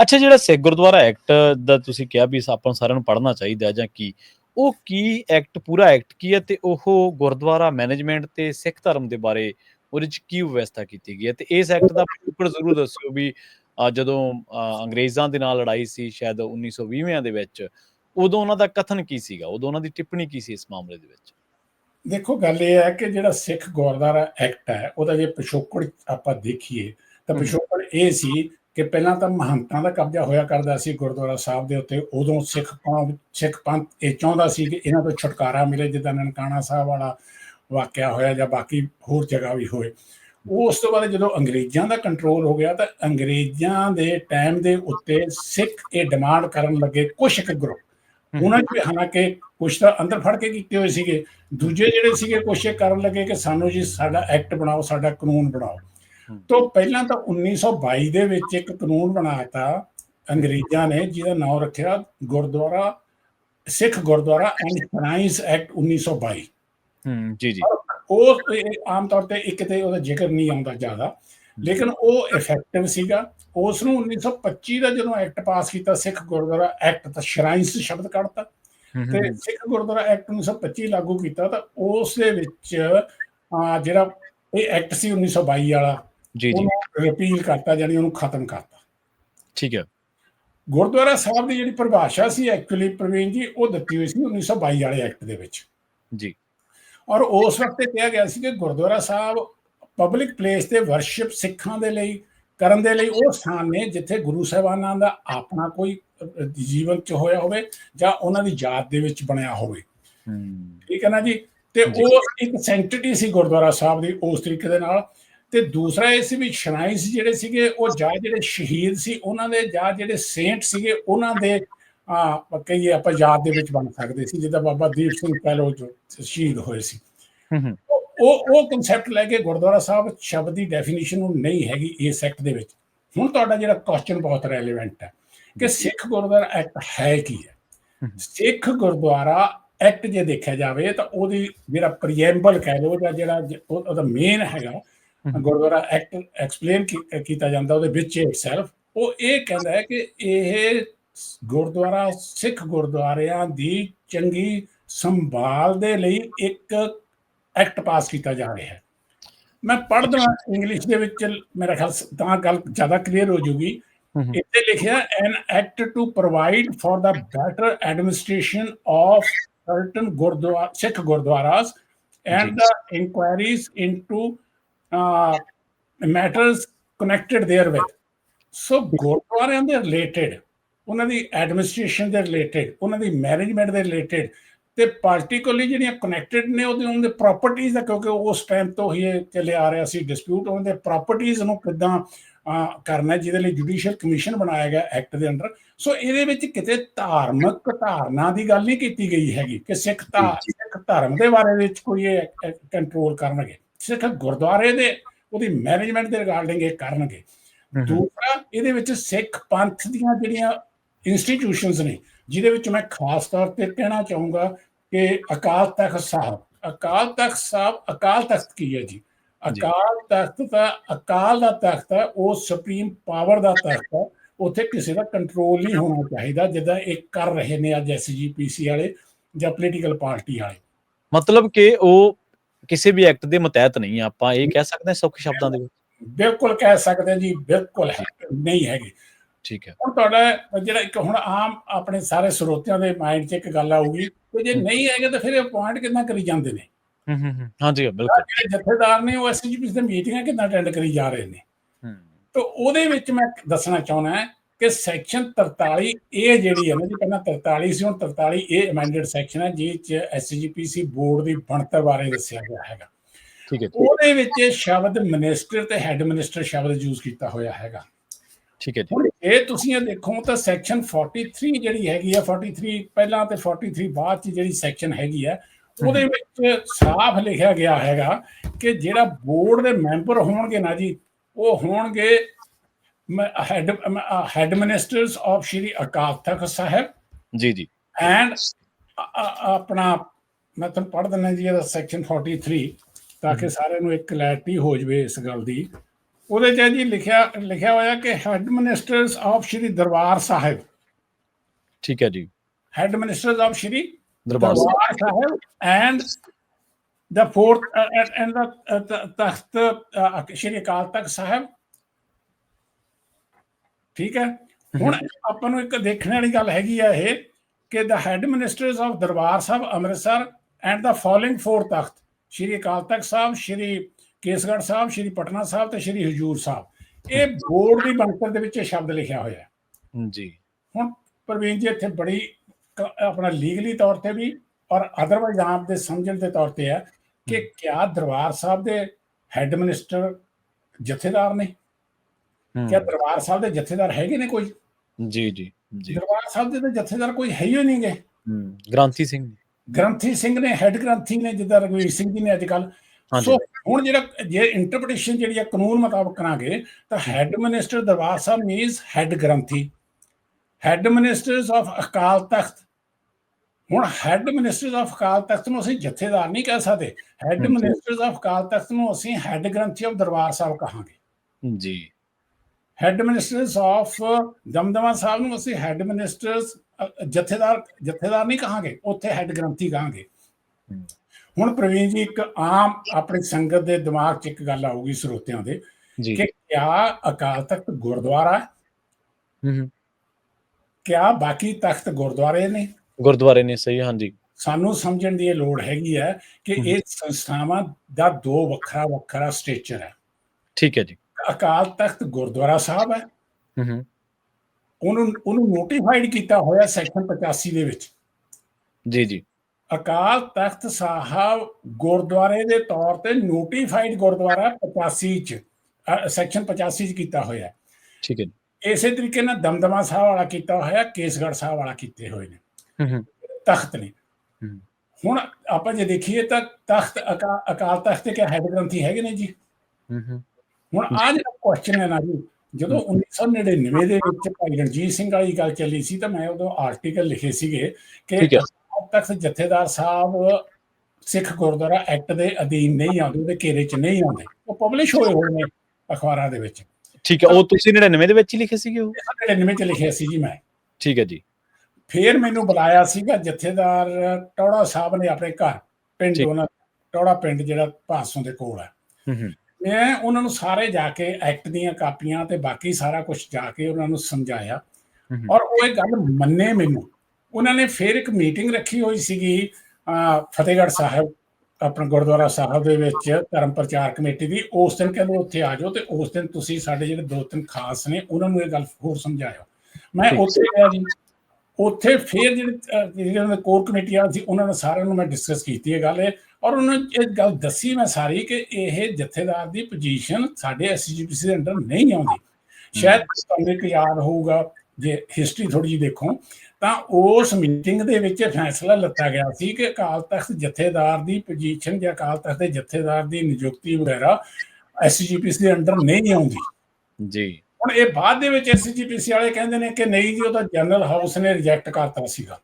ਅੱਛਾ ਜਿਹੜਾ ਸਿੱਖ ਗੁਰਦੁਆਰਾ ਐਕਟ ਦਾ ਤੁਸੀਂ ਕਿਹਾ ਵੀ ਆਪਾਂ ਸਾਰਿਆਂ ਨੂੰ ਪੜ੍ਹਨਾ ਚਾਹੀਦਾ ਜਾਂ ਕੀ ਉਹ ਕੀ ਐਕਟ ਪੂਰਾ ਐਕਟ ਕੀ ਹੈ ਤੇ ਉਹ ਗੁਰਦੁਆਰਾ ਮੈਨੇਜਮੈਂਟ ਤੇ ਸਿੱਖ ਧਰਮ ਦੇ ਬਾਰੇ ਉਹਦੇ ਚ ਕੀ ਵਿਵਸਥਾ ਕੀਤੀ ਗਈ ਹੈ? ਤੇ ਇਸ ਐਕਟ ਦਾ ਉੱਪਰ ਜ਼ਰੂਰ ਦੱਸਿਓ ਵੀ ਜਦੋਂ ਅੰਗਰੇਜ਼ਾਂ ਦੇ ਨਾਲ ਲੜਾਈ ਸੀ ਸ਼ਾਇਦ 1920ਵਿਆਂ ਦੇ ਵਿੱਚ ਉਦੋਂ ਉਹਨਾਂ ਦਾ ਕਥਨ ਕੀ ਸੀਗਾ? ਉਦੋਂ ਉਹਨਾਂ ਦੀ ਟਿੱਪਣੀ ਕੀ ਸੀ ਇਸ ਮਾਮਲੇ ਦੇ ਵਿੱਚ? ਦੇਖੋ ਗੱਲ ਇਹ ਹੈ ਕਿ ਜਿਹੜਾ ਸਿੱਖ ਗੁਰਦੁਆਰਾ ਐਕਟ ਹੈ ਉਹਦਾ ਜੇ ਪਿਛੋਕੜ ਆਪਾਂ ਦੇਖੀਏ ਤਾਂ। ਪਿਛੋਕੜ ਇਹ ਸੀ ਕਿ ਪਹਿਲਾਂ ਤਾਂ ਮਹੰਤਾਂ ਦਾ ਕਬਜ਼ਾ ਹੋਇਆ ਕਰਦਾ ਸੀ ਗੁਰਦੁਆਰਾ ਸਾਹਿਬ ਦੇ ਉੱਤੇ ਉਦੋਂ ਸਿੱਖ ਸਿੱਖ ਪੰਥ ਇਹ ਚਾਹੁੰਦਾ ਸੀ ਕਿ ਇਹਨਾਂ ਤੋਂ ਛੁਟਕਾਰਾ ਮਿਲੇ ਜਿੱਦਾਂ ਨਨਕਾਣਾ ਸਾਹਿਬ ਵਾਲਾ ਵਾਕਿਆ ਹੋਇਆ ਜਾਂ ਬਾਕੀ ਹੋਰ ਜਗ੍ਹਾ ਵੀ ਹੋਏ। ਉਸ ਤੋਂ ਬਾਅਦ ਜਦੋਂ ਅੰਗਰੇਜ਼ਾਂ ਦਾ ਕੰਟਰੋਲ ਹੋ ਗਿਆ ਤਾਂ ਅੰਗਰੇਜ਼ਾਂ ਦੇ ਟਾਈਮ ਦੇ ਉੱਤੇ ਸਿੱਖ ਇਹ ਡਿਮਾਂਡ ਕਰਨ ਲੱਗੇ ਕੁਝ ਕੁ ਗਰੁੱਪ ਉਹਨਾਂ ਵੀ ਹਾਲਾਂਕਿ ਕੁਛ ਤਾਂ ਅੰਦਰ ਫੜ ਕੇ ਕੀਤੇ ਹੋਏ ਸੀਗੇ। ਦੂਜੇ ਜਿਹੜੇ ਸੀਗੇ ਕੋਸ਼ਿਸ਼ ਕਰਨ ਲੱਗੇ ਕਿ ਸਾਨੂੰ ਜੀ ਸਾਡਾ ਐਕਟ ਬਣਾਓ ਸਾਡਾ ਕਾਨੂੰਨ ਬਣਾਓ। ਤੋਂ ਪਹਿਲਾਂ ਤਾਂ 1922 ਦੇ ਵਿੱਚ ਇੱਕ ਕਾਨੂੰਨ ਬਣਾਤਾ ਅੰਗਰੇਜ਼ਾਂ ਨੇ ਜਿਹਦਾ ਨਾਮ ਰੱਖਿਆ gurdwara Sikh gurdwara and finance act 1922 ਹੂੰ ਜੀ ਜੀ। ਉਹ ਆਮ ਤੌਰ ਤੇ ਇੱਕ ਤੇ ਉਹਦਾ ਜ਼ਿਕਰ ਨਹੀਂ ਆਉਂਦਾ ਜ਼ਿਆਦਾ ਲੇਕਿਨ ਉਹ ਇਫੈਕਟਿਵ ਸੀਗਾ। ਉਸ ਨੂੰ 1925 ਦਾ ਜਦੋਂ ਐਕਟ ਪਾਸ ਕੀਤਾ ਸਿੱਖ ਗੁਰਦੁਆਰਾ ਐਕਟ ਤਾਂ ਸ਼ਰਾਈਨਸ ਸ਼ਬਦ ਕੱਢਤਾ। ਤੇ ਸਿੱਖ ਗੁਰਦੁਆਰਾ ਐਕਟ 1925 ਲਾਗੂ ਕੀਤਾ ਤਾਂ ਉਸ ਦੇ ਵਿੱਚ ਆ ਜਿਹੜਾ ਇਹ ਐਕਟ ਸੀ 1922 ਵਾਲਾ ਜੀ ਜੀ। ਰਿਪੀਲ ਕਰਤਾ ਜਾਨੀ ਉਹਨੂੰ ਖਤਮ ਕਰਤਾ। ਠੀਕ ਹੈ। ਗੁਰਦੁਆਰਾ ਸਾਹਿਬ ਦੀ ਜਿਹੜੀ ਪਰਿਭਾਸ਼ਾ ਸੀ ਐਕਚੁਅਲੀ ਪ੍ਰਵੀਨ ਜੀ ਉਹ ਦਿੱਤੀ ਹੋਈ ਸੀ 1922 ਵਾਲੇ ਐਕਟ ਦੇ ਵਿੱਚ। ਜੀ। ਔਰ ਉਸ ਵਕਤ ਇਹ ਕਿਹਾ ਗਿਆ ਸੀ ਕਿ ਗੁਰਦੁਆਰਾ ਸਾਹਿਬ ਪਬਲਿਕ ਪਲੇਸ ਤੇ ਵਰਸ਼ਿਪ ਸਿੱਖਾਂ ਦੇ ਲਈ ਕਰਨ ਦੇ ਲਈ ਉਹ ਸਥਾਨ ਨੇ ਜਿੱਥੇ ਗੁਰੂ ਸਾਹਿਬਾਨਾਂ ਦਾ ਆਪਣਾ ਕੋਈ ਜੀਵਨ ਚ ਹੋਇਆ ਹੋਵੇ ਜਾਂ ਉਹਨਾਂ ਦੀ ਯਾਦ ਦੇ ਵਿੱਚ ਬਣਿਆ ਹੋਵੇ। ਠੀਕ ਹੈ ਨਾ ਜੀ? ਤੇ। ਉਹ ਇੱਕ ਸੈਂਟੀਟੀ ਸੀ ਗੁਰਦੁਆਰਾ ਸਾਹਿਬ ਦੀ ਉਸ ਤਰੀਕੇ ਦੇ ਨਾਲ। ਤੇ ਦੂਸਰਾ ਇਹ ਸੀ ਵੀ ਸ਼ਰਾਈਨਸ ਜਿਹੜੇ ਸੀਗੇ ਉਹ ਜਾਂ ਜਿਹੜੇ ਸ਼ਹੀਦ ਸੀ ਉਹਨਾਂ ਦੇ ਜਾਂ ਜਿਹੜੇ ਸੇਂਟ ਸੀਗੇ ਉਹਨਾਂ ਦੇ ਆ ਕਹੀਏ ਆਪਾਂ ਯਾਦ ਦੇ ਵਿੱਚ ਬਣ ਸਕਦੇ ਸੀ ਜਿੱਦਾਂ ਬਾਬਾ ਦੀਪ ਸਿੰਘ ਪਹਿਲੋ ਜੋ ਸ਼ਹੀਦ ਹੋਏ ਸੀ ਉਹ ਉਹ ਕਨਸੈਪਟ ਲੈ ਕੇ ਗੁਰਦੁਆਰਾ ਸਾਹਿਬ ਸ਼ਬਦ ਦੀ ਡੈਫੀਨੇਸ਼ਨ ਉਹ ਨਹੀਂ ਹੈਗੀ ਇਸ ਐਕਟ ਦੇ ਵਿੱਚ ਹੁਣ ਤੁਹਾਡਾ ਜਿਹੜਾ ਕੁਐਸਚਨ ਬਹੁਤ ਰੈਲੇਵੈਂਟ ਹੈ ਕਿ ਸਿੱਖ ਗੁਰਦੁਆਰਾ ਐਕਟ ਹੈ ਕੀ ਹੈ। ਸਿੱਖ ਗੁਰਦੁਆਰਾ ਐਕਟ ਜੇ ਦੇਖਿਆ ਜਾਵੇ ਤਾਂ ਉਹਦੀ ਜਿਹੜਾ ਪ੍ਰੀਐਮਬਲ ਕਹਿ ਲਓ ਜਾਂ ਜਿਹੜਾ ਉਹਦਾ ਮੇਨ ਹੈਗਾ। ਗੁਰਦੁਆਰਾ ਐਕਟ ਐਕਸਪਲੇਨ ਕੀਤਾ ਜਾਂਦਾ ਉਹਦੇ ਵਿੱਚ ਇਟਸੈਲਫ ਉਹ ਇਹ ਕਹਿੰਦਾ ਹੈ ਕਿ ਇਹ ਗੁਰਦੁਆਰਾ ਸਿੱਖ ਗੁਰਦੁਆਰਿਆਂ ਦੀ ਚੰਗੀ ਸੰਭਾਲ ਦੇ ਲਈ ਇੱਕ ਐਕਟ ਪਾਸ ਕੀਤਾ ਜਾ ਰਿਹਾ ਹੈ। ਮੈਂ ਪੜ੍ਹ ਦਵਾਂ ਇੰਗਲਿਸ਼ ਦੇ ਵਿੱਚ ਮੇਰਾ ਖਿਆਲ ਤਾਂ ਗੱਲ ਜ਼ਿਆਦਾ ਕਲੀਅਰ ਹੋ ਜੂਗੀ। ਇੱਥੇ ਲਿਖਿਆ an act to provide for the better administration of certain gurdwara Sikh gurdwaras and. The inquiries into uh, matters connected therewith. So Gurdwaran they are related. ਉਹਨਾਂ ਦੀ ਐਡਮਿਨਿਸਟ੍ਰੇਸ਼ਨ ਦੇ ਰਿਲੇਟਡ ਉਹਨਾਂ ਦੀ ਮੈਨੇਜਮੈਂਟ ਦੇ ਰਿਲੇਟਡ ਤੇ ਪਾਰਟਿਕੂਲਰਲੀ ਜਿਹੜੀਆਂ connected ਨੇ ਉਹਦੇ ਉਹਨਾਂ ਦੇ ਪ੍ਰਾਪਰਟੀਆਂ ਦਾ ਕਿਉਂਕਿ ਉਸ ਟਾਈਮ ਤੋਂ ਹੀ ਇਹ ਚੱਲੇ ਆ ਰਿਹਾ ਸੀ ਡਿਸਪਿਊਟ ਉਹਨਾਂ ਦੇ ਪ੍ਰਾਪਰਟੀਆਂ ਨੂੰ ਕਿਦਾਂ ਕਰਨਾ ਜਿਹਦੇ ਲਈ ਜੁਡੀਸ਼ੀਅਲ ਕਮਿਸ਼ਨ ਬਣਾਇਆ ਗਿਆ ਐਕਟ ਦੇ ਅੰਡਰ ਸੋ ਇਹਦੇ ਵਿੱਚ ਕਿਤੇ ਧਾਰਮਿਕ ਧਾਰਨਾ ਦੀ ਗੱਲ ਨਹੀਂ ਕੀਤੀ ਗਈ ਹੈਗੀ ਕਿ ਸਿੱਖ ਧਾਰਮ ਦੇ ਬਾਰੇ ਵਿੱਚ ਕੋਈ ਕੰਟਰੋਲ ਕਰਨਗੇ ਸਿੱਖ ਗੁਰਦੁਆਰੇ ਦੇ ਉਹਦੀ ਮੈਨੇਜਮੈਂਟ ਦੇ ਰਿਗਾਰਡਿੰਗ ਇਹ ਕਰਨਗੇ। ਦੂਸਰਾ ਇਹਦੇ ਵਿੱਚ ਸਿੱਖ ਪੰਥ ਦੀਆਂ ਜਿਹੜੀਆਂ ਇੰਸਟੀਟਿਊਸ਼ਨਸ ਨੇ ਜਿਹਦੇ ਵਿੱਚ ਮੈਂ ਖਾਸ ਤੌਰ ਤੇ ਕਹਿਣਾ ਚਾਹੂੰਗਾ ਕਿ ਅਕਾਲ ਤਖਤ ਸਾਹਿਬ ਅਕਾਲ ਤਖਤ ਸਾਹਿਬ ਅਕਾਲ ਤਖਤ ਕੀ ਹੈ ਜੀ? ਅਕਾਲ ਤਖਤ ਦਾ ਅਕਾਲ ਦਾ ਤਖਤ ਹੈ ਉਹ ਸੁਪਰੀਮ ਪਾਵਰ ਦਾ ਤਖਤ ਹੈ ਉੱਥੇ ਕਿਸੇ ਦਾ ਕੰਟਰੋਲ ਨਹੀਂ ਹੋਣਾ ਚਾਹੀਦਾ ਜਿੱਦਾਂ ਇਹ ਕਰ ਰਹੇ ਨੇ ਅੱਜ ਐਸਜੀਪੀਸੀ ਵਾਲੇ ਜਾਂ ਪੋਲੀਟੀਕਲ ਪਾਰਟੀ ਵਾਲੇ। ਮਤਲਬ ਕਿ ਉਹ ਕਿਸੇ ਵੀ ਐਕਟ ਦੇ ਮਤਹਿਤ ਨਹੀਂ ਆਪਾਂ ਇਹ ਕਹਿ ਸਕਦੇ ਹਾਂ ਸੌਖੇ ਸ਼ਬਦਾਂ ਦੇ ਵਿੱਚ। ਬਿਲਕੁਲ ਕਹਿ ਸਕਦੇ ਜੀ ਬਿਲਕੁਲ ਹੈ ਨਹੀਂ ਹੈਗੀ। ਠੀਕ ਹੈ। ਹੁਣ ਤੁਹਾਡਾ ਜਿਹੜਾ ਇੱਕ ਹੁਣ ਆਮ ਆਪਣੇ ਸਾਰੇ ਸਰੋਤਿਆਂ ਦੇ ਮਾਈਂਡ 'ਚ ਇੱਕ ਗੱਲ ਆਊਗੀ ਕਿ ਜੇ ਨਹੀਂ ਹੈਗੇ ਤਾਂ ਫਿਰ ਇਹ ਪੁਆਇੰਟ ਕਿੰਨਾ ਕਰੀ ਜਾਂਦੇ ਨੇ? ਹੂੰ ਹੂੰ ਹੂੰ। ਹਾਂਜੀ ਬਿਲਕੁਲ। ਜਿਹੜੇ ਜਥੇਦਾਰ ਨੇ ਉਹ ਐਸਜੀਪੀ ਦੇ ਮੀਟਿੰਗਾਂ ਕਿੰਨਾ ਅਟੈਂਡ ਕਰੀ ਜਾ ਰਹੇ ਨੇ? ਹੂੰ। ਤਾਂ ਉਹਦੇ ਵਿੱਚ ਮੈਂ ਦੱਸਣਾ ਚਾਹੁੰਦਾ ਹਾਂ ਕਿ ਸੈਕਸ਼ਨ 43 ਇਹ ਜਿਹੜੀ ਹੈ ਨਾ ਜੀ ਪਹਿਲਾਂ 43 ਸੀ ਹੁਣ 43 ਇਹ ਅਮੈਂਡਡ ਸੈਕਸ਼ਨ ਹੈ ਜਿਸ ਚ ਐਸਜੀਪੀਸੀ ਬੋਰਡ ਦੀ ਬਣਤਰ ਬਾਰੇ ਦੱਸਿਆ ਗਿਆ ਹੈਗਾ। ਠੀਕ ਹੈ ਉਹਦੇ ਵਿੱਚ ਸ਼ਬਦ ਮਿਨਿਸਟਰ ਤੇ ਹੈੱਡ ਮਿਨਿਸਟਰ ਸ਼ਬਦ ਯੂਜ਼ ਕੀਤਾ ਹੋਇਆ ਹੈਗਾ। ਠੀਕ ਹੈ ਜੀ। ਇਹ ਤੁਸੀਂ ਇਹ ਦੇਖੋ ਤਾਂ ਸੈਕਸ਼ਨ 43 ਜਿਹੜੀ ਹੈਗੀ ਆ 43 ਪਹਿਲਾਂ ਤੇ 43 ਬਾਅਦ ਚ ਜਿਹੜੀ ਸੈਕਸ਼ਨ ਹੈਗੀ ਆ ਉਹਦੇ ਵਿੱਚ ਸਾਫ਼ ਲਿਖਿਆ ਗਿਆ ਹੈਗਾ ਕਿ ਜਿਹੜਾ ਬੋਰਡ ਦੇ ਮੈਂਬਰ ਹੋਣਗੇ ਨਾ ਜੀ ਉਹ ਹੋਣਗੇ head head ministers of Shri Akal Takht Sahib ji ਜੀ। ਐਂਡ ਆਪਣਾ ਮੈਂ ਤੁਹਾਨੂੰ ਪੜ੍ਹ ਦਿੰਦਾ ਜੀ ਇਹਦਾ ਸੈਕਸ਼ਨ 43 ਤਾਂ ਕਿ ਸਾਰਿਆਂ ਨੂੰ ਇੱਕ ਕਲੈਰਿਟੀ ਹੋ ਜਵੇ ਇਸ ਗੱਲ ਦੀ। ਉਹਦੇ ਚ ਹੈ ਜੀ ਲਿਖਿਆ ਲਿਖਿਆ ਹੋਇਆ ਕਿ head ministers of Shri Darbar Sahib. ਠੀਕ ਹੈ ਜੀ। Head ministers of Shri Darbar Sahib. Darbar Sahib and uh, and- and the uh, ਤ- ਤਖਤ uh, ਸ਼੍ਰੀ ਅਕਾਲ ਤਖਤ ਸਾਹਿਬ ਠੀਕ ਹੈ? ਹੁਣ ਆਪਾਂ ਨੂੰ ਇੱਕ ਦੇਖਣ ਵਾਲੀ ਗੱਲ ਹੈਗੀ ਆ ਇਹ ਕਿ the head ministers of Darbar Sahib Amritsar and the following four ਤਖਤ ਸ਼੍ਰੀ ਅਕਾਲ ਤਖਤ ਸਾਹਿਬ ਸ਼੍ਰੀ ਕੇਸਗੜ੍ਹ ਸਾਹਿਬ ਸ਼੍ਰੀ ਪਟਨਾ ਸਾਹਿਬ ਤੇ ਸ਼੍ਰੀ ਹਜੂਰ ਸਾਹਿਬ ਇਹ ਬੋਰਡ ਦੀ ਬਣਤਰ ਦੇ ਵਿੱਚ ਇਹ ਸ਼ਬਦ ਲਿਖਿਆ ਹੋਇਆ ਹੈ। ਜੀ। ਹੁਣ ਪ੍ਰਵੀਨ ਜੀ ਇੱਥੇ ਬੜੀ ਆਪਣਾ ਲੀਗਲੀ ਤੌਰ ਤੇ ਵੀ ਔਰ ਅਦਰਵਾਈਜ਼ ਆਪ ਦੇ ਸਮਝਣ ਦੇ ਤੌਰ ਤੇ ਹੈ ਕਿ ਕਿਆ ਦਰਬਾਰ ਸਾਹਿਬ ਦੇ ਹੈੱਡ ਮਿਨਿਸਟਰ ਜਥੇਦਾਰ ਨੇ? ਕਿਆ ਦਰਬਾਰ ਸਾਹਿਬ ਦੇ ਜਥੇਦਾਰ ਹੈਗੇ ਨੇ ਕੋਈ? ਜੀ ਜੀ ਜੀ। ਦਰਬਾਰ ਸਾਹਿਬ ਦੇ ਤਾਂ ਜਥੇਦਾਰ ਕੋਈ ਹੈ ਹੀ ਨਹੀਂਗੇ। ਗ੍ਰਾਂਥੀ ਸਿੰਘ ਗ੍ਰੰਥੀ ਸਿੰਘ ਨੇ ਹੈੱਡ ਗ੍ਰੰਥੀ ਨੇ ਜਿੱਦਾਂ ਰਘਵੀਰ ਸਿੰਘ ਜੀ ਨੇ ਅੱਜ ਕੱਲ ਸੋ ਹੁਣ ਜਿਹੜਾ ਜੇ ਇੰਟਰਪ੍ਰੀਟੇਸ਼ਨ ਜਿਹੜੀ ਆ ਕਾਨੂੰਨ ਮੁਤਾਬਕ ਕਰਾਂਗੇ ਤਾਂ head minister Darbar Sahib means head granthi. Head ministers of Akal Takht. ਹੁਣ head ministers of Akal Takht ਨੂੰ ਅਸੀਂ ਜਥੇਦਾਰ ਨਹੀਂ ਕਹਿ ਸਕਦੇ। Head. Ministers of Akal Takht ਨੂੰ ਅਸੀਂ ਹੈੱਡ ਗ੍ਰੰਥੀ ਆਫ ਦਰਬਾਰ ਸਾਹਿਬ ਕਹਾਂਗੇ। ਜੀ। Head ministers of Damdama Sahib ਨੂੰ ਅਸੀਂ ਹੈੱਡ ਮਿਨਿਸਟਰਸ ਜਥੇਦਾਰ ਜਥੇਦਾਰ ਨਹੀਂ ਕਹਾਂਗੇ ਉੱਥੇ ਹੈੱਡ ਗ੍ਰੰਥੀ ਕਹਾਂਗੇ। ਹੁਣ ਪ੍ਰਵੀਨ ਜੀ ਇੱਕ ਆਮ ਆਪਣੀ ਸੰਗਤ ਦੇ ਦਿਮਾਗ 'ਚ ਇੱਕ ਗੱਲ ਆਊਗੀ ਸਰੋਤਿਆਂ ਦੇ ਕਿ ਕਿਆ ਅਕਾਲ ਤਖਤ ਗੁਰਦੁਆਰਾ ਹੈ? ਕਿਆ ਬਾਕੀ ਤਖਤ ਗੁਰਦੁਆਰੇ ਨੇ? ਗੁਰਦੁਆਰੇ ਨੇ ਸਹੀ ਹਾਂਜੀ। ਸਾਨੂੰ ਸਮਝਣ ਦੀ ਇਹ ਲੋੜ ਹੈਗੀ ਹੈ ਕਿ। ਇਹ ਸੰਸਥਾਵਾਂ ਦਾ ਦੋ ਵੱਖਰਾ ਵੱਖਰਾ ਸਟੇਚਰ ਹੈ। ਠੀਕ ਹੈ ਜੀ। ਅਕਾਲ ਤਖਤ ਗੁਰਦੁਆਰਾ ਸਾਹਿਬ ਹੈ। ਹਮ, ਉਹਨੂੰ ਉਹਨੂੰ ਨੋਟੀਫਾਈਡ ਕੀਤਾ ਹੋਇਆ ਸੈਕਸ਼ਨ 85 ਦੇ ਵਿੱਚ। ਜੀ ਜੀ। ਅਕਾਲ ਤਖਤ ਸਾਹਿਬ ਗੁਰਦੁਆਰੇ ਦੇ ਤੌਰ ਤੇ ਨੋਟੀਫਾਈਡ ਗੁਰਦੁਆਰਾ 85 ਚ ਸੈਕਸ਼ਨ 85 ਚ ਕੀਤਾ ਹੋਇਆ ਠੀਕ ਹੈ ਇਸੇ ਤਰੀਕੇ ਨਾਲ ਦਮਦਮਾ ਸਾਹਿਬ ਵਾਲਾ ਕੀਤਾ ਹੋਇਆ ਕੇਸਗੜ੍ਹ ਸਾਹਿਬ ਵਾਲਾ ਕੀਤੇ ਹੋਏ ਨੇ। ਤਖਤ ਨੇ। ਹੁਣ ਆਪਾਂ ਜੇ ਦੇਖੀਏ ਤਾਂ ਤਖਤ ਅਕਾ- ਅਕਾਲ ਤਖਤ ਕਿਆ ਹੈਡ ਗ੍ਰੰਥੀ ਹੈਗੇ ਨੇ ਜੀ? ਹੁਣ ਆ ਜਿਹੜਾ ਕੁਐਸਚਨ ਹੈ ਨਾ ਜੀ ਜਦੋਂ 1999 ਦੇ ਵਿੱਚ ਭਾਈ ਰਣਜੀਤ ਸਿੰਘ ਵਾਲੀ ਗੱਲ ਚੱਲੀ ਸੀ ਤਾਂ ਮੈਂ ਉਦੋਂ ਆਰਟੀਕਲ ਲਿਖੇ ਸੀਗੇ ਕਿ ਹੈ। ਅਕਾਲ ਤਖਤ ਜਥੇਦਾਰ ਸਾਹਿਬ ਸਿੱਖ ਗੁਰਦੁਆਰਾ ਐਕਟ ਦੇ ਅਧੀਨ ਨਹੀਂ ਆਉਂਦੇ ਉਹਦੇ ਘੇਰੇ 'ਚ ਨਹੀਂ ਆਉਂਦੇ। ਉਹ ਪਬਲਿਸ਼ ਹੋਏ ਹੋਏ ਨੇ ਅਖਬਾਰਾਂ ਦੇ ਵਿੱਚ। ਠੀਕ ਹੈ ਉਹ ਤੁਸੀਂ 99 ਦੇ ਵਿੱਚ ਹੀ ਲਿਖੇ ਸੀਗੇ ਉਹ? 99 ਚ ਲਿਖਿਆ ਸੀ ਜੀ ਮੈਂ। ਠੀਕ ਹੈ ਜੀ। ਫੇਰ ਮੈਨੂੰ ਬੁਲਾਇਆ ਸੀਗਾ ਜਥੇਦਾਰ ਟੌੜਾ ਸਾਹਿਬ ਨੇ ਆਪਣੇ ਘਰ ਪਿੰਡ। ਉਹਨਾਂ ਟੌੜਾ ਪਿੰਡ ਜਿਹੜਾ ਭਾਸੋਂ ਦੇ ਕੋਲ ਹੈ। ਹਮ, ਹਮ, ਮੈਂ ਉਹਨਾਂ ਨੂੰ ਸਾਰੇ ਜਾ ਕੇ ਐਕਟ ਦੀਆਂ ਕਾਪੀਆਂ ਤੇ ਬਾਕੀ ਸਾਰਾ ਕੁਝ ਜਾ ਕੇ ਉਹਨਾਂ ਨੂੰ ਸਮਝਾਇਆ। ਔਰ ਉਹ ਇਹ ਗੱਲ ਮੰਨੇ ਮੈਨੂੰ। ਉਹਨਾਂ ਨੇ ਫਿਰ ਇੱਕ ਮੀਟਿੰਗ ਰੱਖੀ ਹੋਈ ਸੀਗੀ ਫਤਿਹਗੜ੍ਹ ਸਾਹਿਬ ਆਪਣਾ ਗੁਰਦੁਆਰਾ ਸਾਹਿਬ ਦੇ ਵਿੱਚ ਧਰਮ ਪ੍ਰਚਾਰ ਕਮੇਟੀ ਦੀ। ਉਸ ਦਿਨ ਕਹਿੰਦੇ ਉੱਥੇ ਆ ਜਾਓ ਤੇ ਉਸ ਦਿਨ ਤੁਸੀਂ ਸਾਡੇ ਜਿਹੜੇ ਦੋ ਤਿੰਨ ਖਾਸ ਨੇ ਉਹਨਾਂ ਨੂੰ ਇਹ ਗੱਲ ਹੋਰ ਸਮਝਾਇਓ। ਮੈਂ। ਉੱਥੇ ਗਿਆ ਜੀ। ਉੱਥੇ ਫਿਰ ਜਿਹੜੇ ਜਿਹੜੇ ਕੋਰ ਕਮੇਟੀ ਆ ਸੀ ਉਹਨਾਂ ਨੇ ਸਾਰਿਆਂ ਨੂੰ ਮੈਂ ਡਿਸਕਸ ਕੀਤੀ ਇਹ ਗੱਲ। ਇਹ ਔਰ ਉਹਨਾਂ ਇਹ ਗੱਲ ਦੱਸੀ ਮੈਂ ਸਾਰੀ ਕਿ ਇਹ ਜਥੇਦਾਰ ਦੀ ਪੋਜੀਸ਼ਨ ਸਾਡੇ ਐਸਜੀਪੀਸੀ ਦੇ ਅੰਡਰ ਨਹੀਂ ਆਉਂਦੀ। ਸ਼ਾਇਦ ਤੁਹਾਨੂੰ ਇੱਕ ਯਾਦ ਹੋਊਗਾ ਜੇ ਹਿਸਟਰੀ ਥੋੜੀ ਜਿਹੀ ਦੇਖੋ ਤਾਂ ਉਸ ਮੀਟਿੰਗ ਦੇ ਵਿੱਚ ਫੈਸਲਾ ਲਿੱਤਾ ਗਿਆ ਸੀ ਕਿ ਅਕਾਲ ਤਖਤ ਜਥੇਦਾਰ ਦੀ ਪੋਜੀਸ਼ਨ ਜਾਂ ਅਕਾਲ ਤਖਤ ਦੇ ਜਥੇਦਾਰ ਦੀ ਨਿਯੁਕਤੀ ਵਗੈਰਾ ਐਸਜੀਪੀਸੀ ਦੇ ਅੰਡਰ ਨਹੀਂ ਆਉਂਦੀ। ਜੀ। ਹੁਣ ਇਹ ਬਾਅਦ ਦੇ ਵਿੱਚ ਐਸਜੀਪੀਸੀ ਵਾਲੇ ਕਹਿੰਦੇ ਨੇ ਕਿ ਨਹੀਂ ਜੀ ਉਹ ਤਾਂ ਜਨਰਲ ਹਾਊਸ ਨੇ ਰਿਜੈਕਟ ਕਰਤਾ ਸੀਗਾ।